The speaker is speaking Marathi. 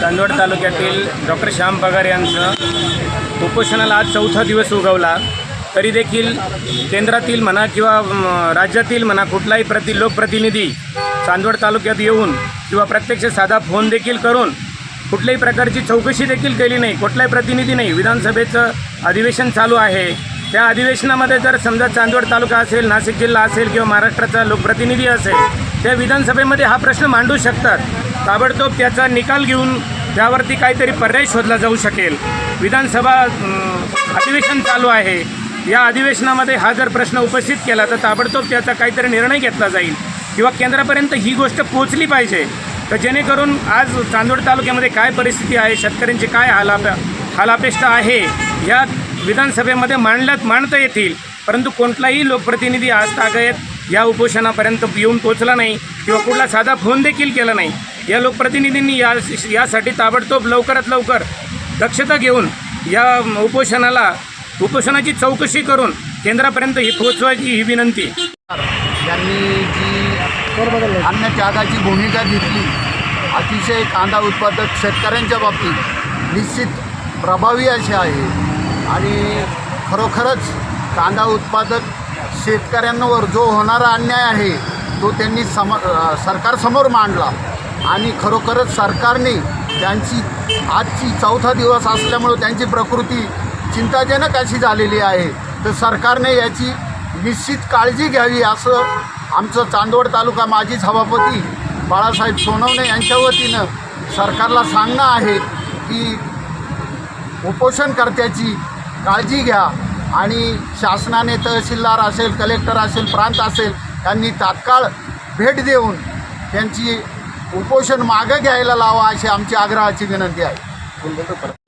चांदवड तालुक्यातील डॉक्टर श्याम पगार यांचं उपोषणाला आज चौथा दिवस उगवला. तरी देखील केंद्रातील म्हणा किंवा राज्यातील म्हणा कुठलाही प्रति लोकप्रतिनिधी चांदवड तालुक्यात येऊन किंवा प्रत्यक्ष साधा फोन देखील करून कुठल्याही प्रकारची चौकशी देखील केली नाही कुठलाही प्रतिनिधी नाही. विधानसभेचं अधिवेशन चालू आहे. त्या अधिवेशनामध्ये जर समजा चांदवड तालुका असेल नाशिक जिल्हा असेल किंवा महाराष्ट्राचा लोकप्रतिनिधी असेल त्या विधानसभेमध्ये हा प्रश्न मांडू शकतात. ताबडतोब त्याचा निकाल घेऊन त्यावरती काहीतरी पर्याय शोधला जाऊ शकेल. विधानसभा अधिवेशन चालू आहे. या अधिवेशनामध्ये हा जर प्रश्न उपस्थित केला तर ताबडतोब त्याचा काहीतरी निर्णय घेतला जाईल. किंवा केंद्रापर्यंत ही गोष्ट पोचली पाहिजे. तर जेणेकरून आज चांदोड तालुक्यामध्ये काय परिस्थिती आहे शेतकऱ्यांची काय हालाप हालापेष्टा आहे या विधानसभेमध्ये मांडल्यात मांडता येतील. परंतु कोणताही लोकप्रतिनिधी आज तागयत या उपोषणापर्यंत येऊन पोचला नाही किंवा कुठला साधा फोन देखील केला नाही. या लोकप्रतिनिधींनी या यासाठी ताबडतोब लवकरात लवकर दक्षता घेऊन या उपोषणाला उपोषणाची चौकशी करून केंद्रापर्यंत ही पोचवायची ही विनंती. यांनी जी अन्न त्यागाची भूमिका घेतली अतिशय कांदा उत्पादक शेतकऱ्यांच्या बाबतीत निश्चित प्रभावी अशी आहे. आणि खरोखरच कांदा उत्पादक शेतकऱ्यांवर जो होणारा अन्याय आहे तो त्यांनी सम सरकारसमोर मांडला. आणि खरोखरच सरकारने त्यांची आजची चौथा दिवस असल्यामुळं त्यांची प्रकृती चिंताजनक अशी झालेली आहे. तर सरकारने याची निश्चित काळजी घ्यावी असं आमचं चांदवड तालुका माजी सभापती बाळासाहेब सोनवणे यांच्या वतीनं सरकारला सांगणं आहे की उपोषणकर्त्याची काळजी घ्या. आणि शासनाने तहसीलदार असेल कलेक्टर असेल प्रांत असेल यांनी तात्काळ भेट देऊन त्यांची उपोषण मागं घ्यायला लावा अशी आमची आग्रहाची विनंती आहे.